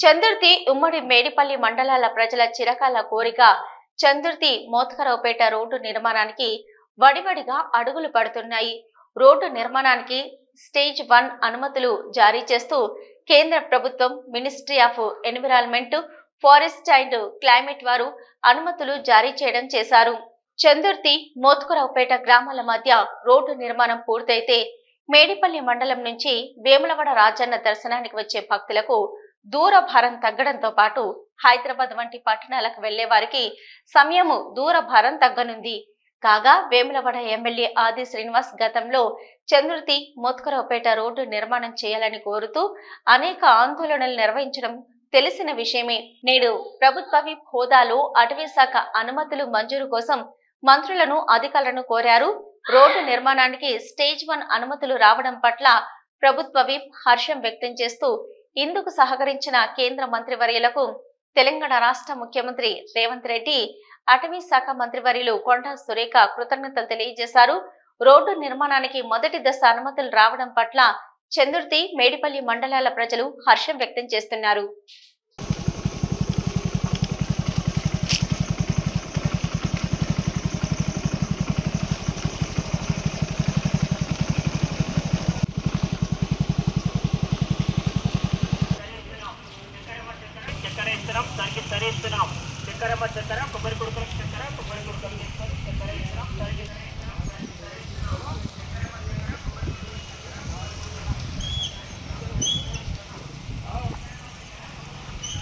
చందుర్తి ఉమ్మడి మేడిపల్లి మండలాల ప్రజల చిరకాల కోరిక. చందుర్తి మోత్కరావుపేట రోడ్డు నిర్మాణానికి వడివడిగా అడుగులు పడుతున్నాయి. రోడ్డు నిర్మాణానికి స్టేజ్ వన్ అనుమతులు జారీ చేస్తూ కేంద్ర ప్రభుత్వం ministry of environment forest and climate వారు అనుమతులు జారీ చేయడం చేశారు. చందుర్తి మోత్కరావుపేట గ్రామాల మధ్య రోడ్డు నిర్మాణం పూర్తయితే మేడిపల్లి మండలం నుంచి వేములవాడ రాజన్న దర్శనానికి వచ్చే భక్తులకు దూర భారం తగ్గడంతో పాటు హైదరాబాద్ వంటి పట్టణాలకు వెళ్ళే వారికి సమయము దూర భారం తగ్గనుంది. కాగా వేములవాడ ఎమ్మెల్యే ఆది శ్రీనివాస్ గతంలో చంద్రుతి మోత్కరావుపేట రోడ్డు నిర్మాణం చేయాలని కోరుతూ అనేక ఆందోళనలు నిర్వహించడం తెలిసిన విషయమే. నేడు ప్రభుత్వ హోదాలో అటవీ శాఖ అనుమతులు మంజూరు కోసం మంత్రులను అధికారులను కోరారు. రోడ్డు నిర్మాణానికి స్టేజ్ వన్ అనుమతులు రావడం పట్ల ప్రభుత్వ విప్ హర్షం వ్యక్తం చేస్తూ ఇందుకు సహకరించిన కేంద్ర మంత్రివర్యులకు తెలంగాణ రాష్ట్ర ముఖ్యమంత్రి రేవంత్ రెడ్డి అటవీ శాఖ మంత్రివర్యులు కొండా సురేఖ కృతజ్ఞతలు తెలియజేశారు. రోడ్డు నిర్మాణానికి మొదటి దశ అనుమతులు రావడం పట్ల చందుర్తి మేడిపల్లి మండలాల ప్రజలు హర్షం వ్యక్తం చేస్తున్నారు. చేస్తున్నాం చక్కెరమ్మ చక్కెర కొబ్బరి కొడుకలు చక్కెర కొబ్బరి కొడుకలు చేస్తారు చక్కెర